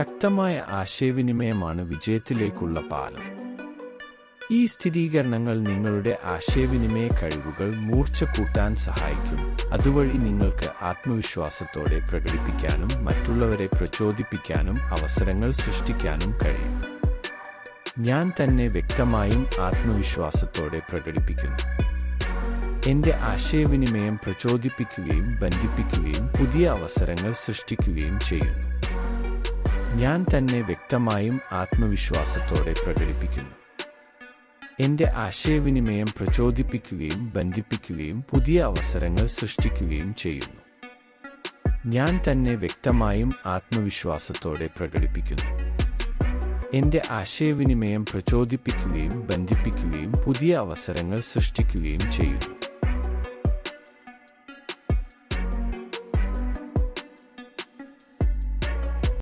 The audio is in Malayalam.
ശക്തമായ ആശയവിനിമയമാണ് വിജയത്തിലേക്കുള്ള പാലം. ഈ സ്ഥിരീകരണങ്ങൾ നിങ്ങളുടെ ആശയവിനിമയ കഴിവുകൾ മൂർച്ച കൂട്ടാൻ സഹായിക്കും. അതുവഴി നിങ്ങൾക്ക് ആത്മവിശ്വാസത്തോടെ പ്രകടിപ്പിക്കാനും മറ്റുള്ളവരെ പ്രചോദിപ്പിക്കാനും അവസരങ്ങൾ സൃഷ്ടിക്കാനും കഴിയും. ഞാൻ തന്നെ വ്യക്തമായും ആത്മവിശ്വാസത്തോടെ പ്രകടിപ്പിക്കുന്നു. എന്റെ ആശയവിനിമയം പ്രചോദിപ്പിക്കുകയും ബന്ധിപ്പിക്കുകയും പുതിയ അവസരങ്ങൾ സൃഷ്ടിക്കുകയും ചെയ്യുന്നു. ഞാൻ തന്നെ വ്യക്തമായും ആത്മവിശ്വാസത്തോടെ പ്രകടിപ്പിക്കുന്നു. എന്റെ ആശയവിനിമയം പ്രചോദിപ്പിക്കുകയും ബന്ധിപ്പിക്കുകയും പുതിയ അവസരങ്ങൾ സൃഷ്ടിക്കുകയും ചെയ്യുന്നു. ഞാൻ തന്നെ വ്യക്തമായും ആത്മവിശ്വാസത്തോടെ പ്രകടിപ്പിക്കുന്നു. എന്റെ ആശയവിനിമയം പ്രചോദിപ്പിക്കുകയും ബന്ധിപ്പിക്കുകയും പുതിയ അവസരങ്ങൾ സൃഷ്ടിക്കുകയും ചെയ്യുന്നു.